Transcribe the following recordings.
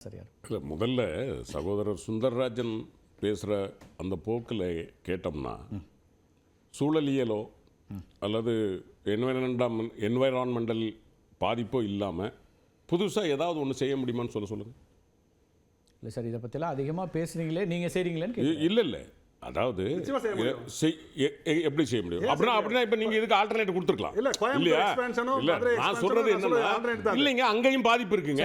சரியா? இல்லை முதல்ல சகோதரர் சுந்தரராஜன் பேசுகிற அந்த போக்கில் கேட்டோம்னா சூழலியலோ அல்லது என்வைரன்மெண்டாம் என்வைரான்மெண்டல் பாதிப்போ இல்லாமல் புதுசாக ஏதாவது ஒன்று செய்ய முடியுமான்னு சொல்ல சொல்லுங்கள் இல்லை சார் இதை பற்றிலாம் அதிகமாக பேசுனீங்களே நீங்கள் செய்கிறீங்களேன்னு இல்லை இல்லை. அதாவது முடியும். எப்படி செய்ய முடியும்? அப்படின்னா அப்படின்னா இப்போ நீங்கள் இதுக்கு ஆல்டர்னேட் கொடுத்துருக்கலாம். இல்ல, கோயம்புத்தூர் expansion-ம், இல்ல நான் சொல்றது என்னன்னா. இல்லைங்க அங்கேயும் பாதிப்பு இருக்குங்க.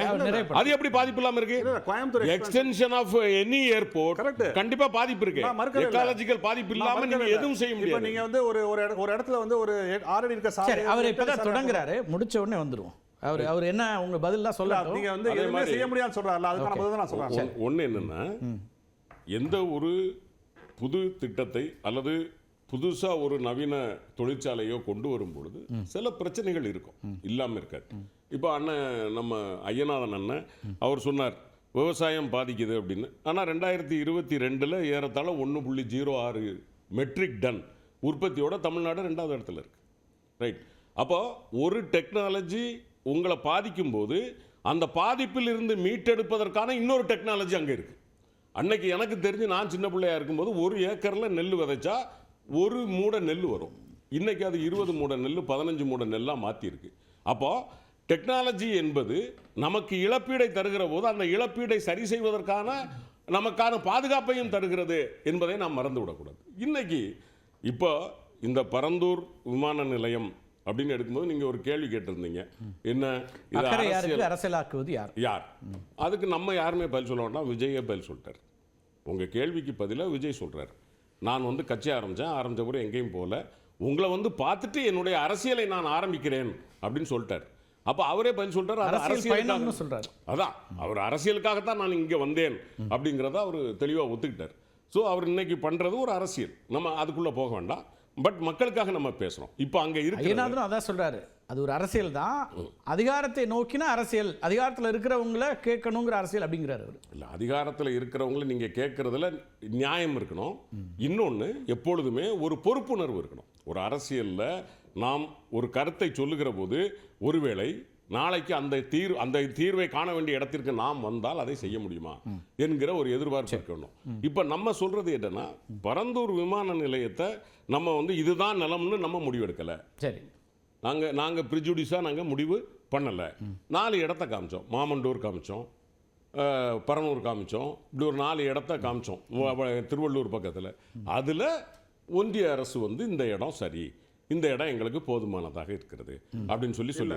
அது எப்படி பாதிப்பு இல்லாம இருக்கு? இல்ல, Coimbatore extension of any airport Correct. கண்டிப்பா பாதிப்பு இருக்கு. எக்காலஜிக்கல் பாதிப்பு நான் இல்லாம மறுக்கவே நீங்க இல்ல. எதுவும் செய்ய இப்ப முடியாது. நீங்க வந்து ஒரு ஒரு ஒரு இடத்துல வந்து ஒரு ஆல்ரெடி இருக்க சரி அவர் இப்போ தான் சாலை- தொடங்குறாரு. முடிச்ச உடனே வந்துருவோம். அவர் அவர் என்ன உங்க பதிலாம் சொல்லட்டும். நீங்க வந்து எதுவுமே செய்ய முடியாதுன்னு சொல்றாருல அதுக்கான. பதில் தான் நான் சொல்றேன். ஒன்- ஒண்ணு என்னன்னா எந்த ஒரு புது திட்டத்தை அல்லது புதுசா ஒரு நவீன தொழிற்சாலையோ கொண்டு வரும் பொழுது சில பிரச்சனைகள் இருக்கும். இல்லாம இருக்காது. இப்போ அண்ணன் நம்ம ஐயநாதன் அண்ணன் அவர் சொன்னார் விவசாயம் பாதிக்குது அப்படின்னு. ஆனா ரெண்டாயிரத்தி இருபத்தி ரெண்டுல ஏறத்தாழ ஒன்று புள்ளி ஜீரோ ஆறு மெட்ரிக் டன் உற்பத்தியோட தமிழ்நாடு ரெண்டாவது இடத்துல இருக்கு. ரைட் அப்போ ஒரு டெக்னாலஜி உங்களை பாதிக்கும் போது அந்த பாதிப்பில் இருந்து மீட்டெடுப்பதற்கான இன்னொரு டெக்னாலஜி அங்கே இருக்கு. அன்னைக்கு எனக்கு தெரிஞ்சு நான் சின்ன பிள்ளையா இருக்கும்போது ஒரு ஏக்கரில் நெல் விதைச்சா ஒரு மூட நெல் வரும். இன்னைக்கு அது இருபது மூட நெல் பதினஞ்சு மூட நெல்லாக மாற்றிருக்கு அப்போ டெக்னாலஜி என்பது நமக்கு இழப்பீடை தருகிற போது அந்த இழப்பீடை சரி செய்வதற்கான நமக்கான பாதுகாப்பையும் தருகிறது என்பதை நாம் மறந்து விடக்கூடாது இன்னைக்கு இப்போ இந்த பரந்தூர் விமான நிலையம் அப்படின்னு எடுக்கும்போது நீங்க ஒரு கேள்வி கேட்டிருந்தீங்க. என்ன? இது அரசியலாக்குவது யார்? யார்? அதுக்கு நம்ம யாருமே பதில் சொல்ல வேண்டாம் விஜயே பதில் சொல்லிட்டார். உங்கள் கேள்விக்கு பதிலாக விஜய் சொல்றார். நான் வந்து கட்சி ஆரம்பித்தேன் ஆரம்பித்த கூட எங்கேயும் போகல உங்களை வந்து பார்த்துட்டு என்னுடைய அரசியலை நான் ஆரம்பிக்கிறேன் அப்படின்னு சொல்லிட்டார். அப்போ அவரே பதில் அது அரசியல் சொல்றாரு. அதான். அவர் அரசியலுக்காகத்தான் நான் இங்கே வந்தேன் அப்படிங்கிறத அவர் தெளிவாக ஒத்துக்கிட்டார். ஸோ அவர் இன்னைக்கு பண்ணுறது ஒரு அரசியல். நம்ம அதுக்குள்ளே போக வேண்டாம். பட் மக்களுக்காக நம்ம பேசுகிறோம் இப்போ அங்கே இருக்கு அதான் சொல்றாரு. அது ஒரு அரசியல் தான். அதிகாரத்தை நோக்கின அரசியல். அதிகாரத்தில் இருக்கிறவங்கள கேட்கணுங்கிற அரசியல் அப்படிங்கிறாரு அவர். இல்லை அதிகாரத்தில் இருக்கிறவங்கள நீங்கள் கேட்குறதுல நியாயம் இருக்கணும். இன்னொன்று எப்பொழுதுமே ஒரு பொறுப்புணர்வு இருக்கணும். ஒரு அரசியலில் நாம் ஒரு கருத்தை சொல்லுகிற போது ஒருவேளை நாளைக்கு அந்த தீர் அந்த தீர்வை காண வேண்டிய இடத்திற்கு நாம் வந்தால் அதை செய்ய முடியுமா? என்கிற ஒரு எதிர்பார்ப்பு இருக்கணும். இப்போ நம்ம சொல்றது என்னன்னா பரந்தூர் விமான நிலையத்தை நம்ம வந்து இதுதான் நிலம்னு நம்ம முடிவெடுக்கலை. சரி. நாங்கள் நாங்கள் ப்ரிஜுடிஸாக நாங்கள் முடிவு பண்ணலை. நாலு இடத்த காமிச்சோம். மாமண்டூர் காமிச்சோம். பரனூர் காமிச்சோம். இப்படி ஒரு நாலு இடத்த காமிச்சோம். திருவள்ளூர் பக்கத்தில். அதில் ஒன்றிய அரசு வந்து இந்த இடம் சரி. இந்த இடம் எங்களுக்கு போதுமானதாக இருக்கிறது. அப்படின்னு சொல்லி சொல்லி.